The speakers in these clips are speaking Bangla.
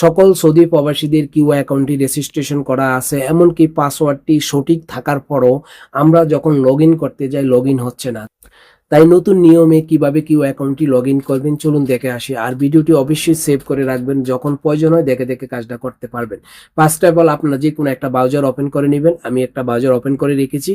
সকল সৌদি প্রবাসীদের কিউ অ্যাকাউন্টটি রেজিস্ট্রেশন করা আছে, এমনকি পাসওয়ার্ডটি সঠিক থাকার পরও আমরা যখন লগ করতে যাই লগ হচ্ছে না। তাই নতুন নিয়মে কীভাবে কিউ অ্যাকাউন্টটি লগ ইন করবেন, চলুন দেখে আসি। আর ভিডিওটি অবশ্যই সেভ করে রাখবেন, যখন প্রয়োজন হয় দেখে দেখে কাজটা করতে পারবেন। ফার্স্ট অফ অল আপনারা যে কোনো একটা ব্রাউজার ওপেন করে নেবেন। আমি একটা ব্রাউজার ওপেন করে রেখেছি।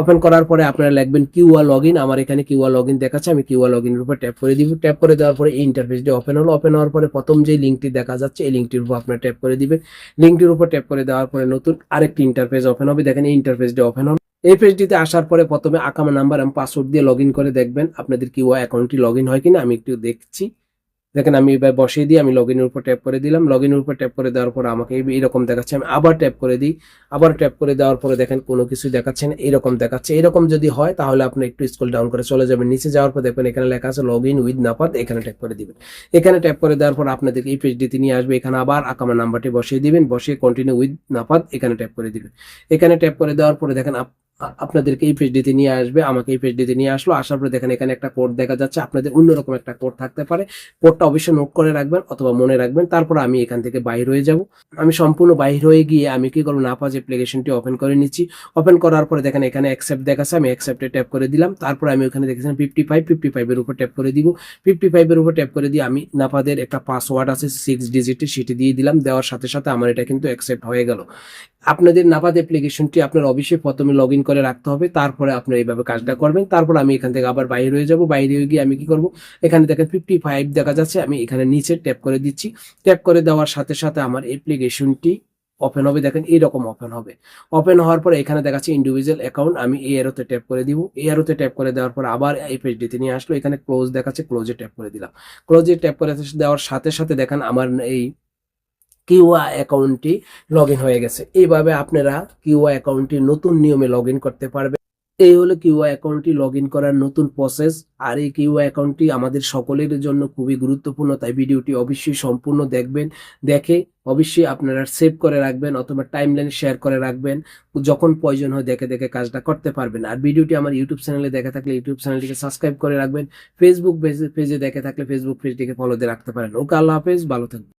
ওপেন করার পরে আপনারা লিখবেন কিউআর লগ ইন আমার এখানে কিউআর লগ ইন দেখাচ্ছে, আমি কিউআর লগ ইনের উপর ট্যাপ করে দিব। ট্যাপ করে দেওয়ার পরে ইন্টারফেসটি ওপেন হলো। ওপেন হওয়ার পরে প্রথম যে লিঙ্কটি দেখা যাচ্ছে, এই লিঙ্কটির উপর আপনারা ট্যাপ করে দিবেন। লিঙ্কটির উপর ট্যাপ করে দেওয়ার পরে নতুন আরেকটি ইন্টারফেস ওপেন হবে। দেখেন এই ইন্টারফেসটি ওপেন হলো। এই পেজটিতে আসার পরে প্রথমে আকামা নাম্বার এবং পাসওয়ার্ড দিয়ে লগ করে দেখবেন। আপনাদের কি কিউ অ্যাকাউন্টটি লগ হয় কিনা আমি একটু দেখছি। দেখেন আমি এবার বসিয়ে দিয়ে আমি লগ ইনের উপর ট্যাপ করে দিলাম। লগ ইনের উপর ট্যাপ করে দেওয়ার পর আমাকে এই- এইরকম দেখাচ্ছে, আমি আবার ট্যাপ করে দিই। আবার ট্যাপ করে দেওয়ার পরে দেখেন কোনো কিছু দেখাচ্ছে না, এরকম দেখাচ্ছে। এরকম যদি হয় তাহলে আপনি একটু স্কুল ডাউন করে চলে যাবেন। নিচে যাওয়ার পর দেখবেন এখানে লেখা আছে লগ ইন উইথ নাপাত এখানে ট্যাপ করে দিবেন। এখানে ট্যাপ করে দেওয়ার পর আপনাদেরকে এই পেজটিতে নিয়ে আসবে, এখানে আবার আকামা নাম্বারটি বসিয়ে দিবেন। বসিয়ে কন্টিনিউ উইথ নাপাত এখানে ট্যাপ করে দিবেন। এখানে ট্যাপ করে দেওয়ার পরে দেখেন আপনাদেরকে এই পেজটিতে নিয়ে আসবে, আমাকে এই পেজটিতে নিয়ে আসলো, আসার পরে দেখেন এখানে একটা কোড দেখা যাচ্ছে, আপনাদের অন্যরকম একটা কোড থাকতে পারে। কোডটা অবশ্যই নোট করে রাখবেন অথবা মনে রাখবেন, তারপর আমি এখান থেকে বাইর হয়ে যাব। আমি সম্পূর্ণ বাইর হয়ে গিয়ে আমি কি করব নাপাজ অ্যাপ্লিকেশনটি ওপেন করে নিচ্ছি। ওপেন করার পরে দেখেন এখানে অ্যাকসেপ্ট দেখাচ্ছে, আমি অ্যাকসেপ্টে ট্যাপ করে দিলাম। তারপর আমি ওখানে দেখেছিলাম ফিফটি ফাইভ ফিফটি ফাইভের উপর ট্যাপ করে দিব। ফিফটি ফাইভের উপর ট্যাপ করে দিয়ে আমি নাপাদের একটা পাসওয়ার্ড আছে সিক্স ডিজিটের সেটি দিয়ে দিলাম। দেওয়ার সাথে সাথে আমার এটা কিন্তু অ্যাকসেপ্ট হয়ে গেল। আপনাদের নাপাদ অ্যাপ্লিকেশনটি আপনার অবশ্যই প্রথমে লগ ইন করে রাখতে হবে, তারপরে আপনার এইভাবে কাজটা করবেন। তারপর আমি এখান থেকে আবার বাইরে হয়ে যাব। বাইরে হয়ে গিয়ে আমি কি করব? এখানে দেখেন ফিফটি ফাইভ দেখা যাচ্ছে, আমি এখানে নিচে ট্যাপ করে দিচ্ছি। ট্যাপ করে দেওয়ার সাথে সাথে আমার অ্যাপ্লিকেশনটি ওপেন হবে। দেখেন এইরকম ওপেন হবে। ওপেন হওয়ার পর এখানে দেখাচ্ছে ইন্ডিভিজুয়াল অ্যাকাউন্ট আমি এই এরোতে ট্যাপ করে দিব। এই এরোতে ট্যাপ করে দেওয়ার পর আবার এই পেজটিতে নিয়ে আসলো। এখানে ক্লোজ দেখাচ্ছে ক্লোজে ট্যাপ করে দিলাম। ক্লোজে ট্যাপ করে দেওয়ার সাথে সাথে দেখেন আমার এই কিউআ অ্যাকাউন্টটি লগ হয়ে গেছে। এইভাবে আপনারা কিউআ অ্যাকাউন্টটি নতুন নিয়মে লগ করতে পারবেন। এই হলো কিউআ অ্যাকাউন্টটি লগ ইন করার নতুন প্রসেস আর এই কিউআ অ্যাকাউন্টটি আমাদের সকলের জন্য খুবই গুরুত্বপূর্ণ, তাই ভিডিওটি অবশ্যই সম্পূর্ণ দেখবেন। দেখে অবশ্যই আপনারা সেভ করে রাখবেন অথবা টাইমলাইন শেয়ার করে রাখবেন। যখন প্রয়োজন হয় দেখে দেখে কাজটা করতে পারবেন। আর ভিডিওটি আমার ইউটিউব চ্যানেলে দেখে থাকলে ইউটিউব চ্যানেলটিকে সাবস্ক্রাইব করে রাখবেন। ফেসবুক পেজে দেখে থাকলে ফেসবুক পেজটিকে ফলো দিয়ে রাখতে পারেন। ওকে, আল্লাহ হাফেজ, ভালো থাকবেন।